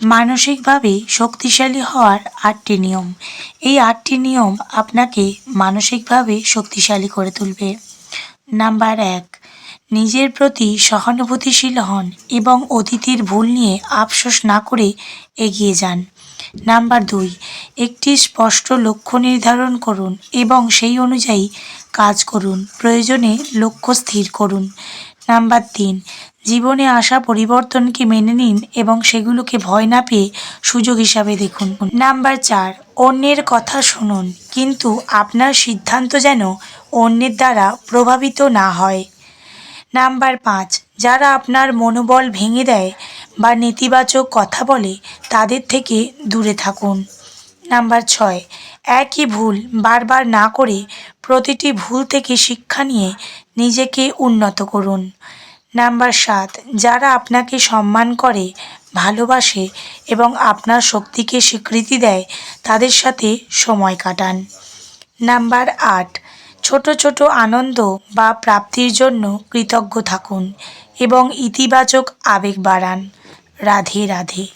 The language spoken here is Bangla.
মানসিকভাবে শক্তিশালী হওয়ার আটটি নিয়ম। এই আটটি নিয়ম আপনাকে মানসিকভাবে শক্তিশালী করে তুলবে। নাম্বার এক, নিজের প্রতি সহানুভূতিশীল হন এবং অতীতের ভুল নিয়ে আফসোস না করে এগিয়ে যান। নাম্বার দুই, একটি স্পষ্ট লক্ষ্য নির্ধারণ করুন এবং সেই অনুযায়ী কাজ করুন। প্রয়োজনে লক্ষ্য স্থির করুন। নাম্বার তিন জীবনে আসা পরিবর্তনকে মেনে নিন এবং সেগুলোকে ভয় না পেয়ে সুযোগ হিসাবে দেখুন। নাম্বার চার, অন্যের কথা শুনুন, কিন্তু আপনার সিদ্ধান্ত যেন অন্যের দ্বারা প্রভাবিত না হয়। নাম্বার পাঁচ, যারা আপনার মনোবল ভেঙে দেয় বা নেতিবাচক কথা বলে, তাদের থেকে দূরে থাকুন। নাম্বার ছয়, একই ভুল বারবার না করে প্রতিটি ভুল থেকে শিক্ষা নিয়ে নিজেকে উন্নত করুন। নাম্বার সাত, যারা আপনাকে সম্মান করে, ভালোবাসে এবং আপনার শক্তিকে স্বীকৃতি দেয়, তাদের সাথে সময় কাটান। নাম্বার আট, ছোট ছোট আনন্দ বা প্রাপ্তির জন্য কৃতজ্ঞ থাকুন এবং ইতিবাচক আবেগ বাড়ান। রাধে রাধে।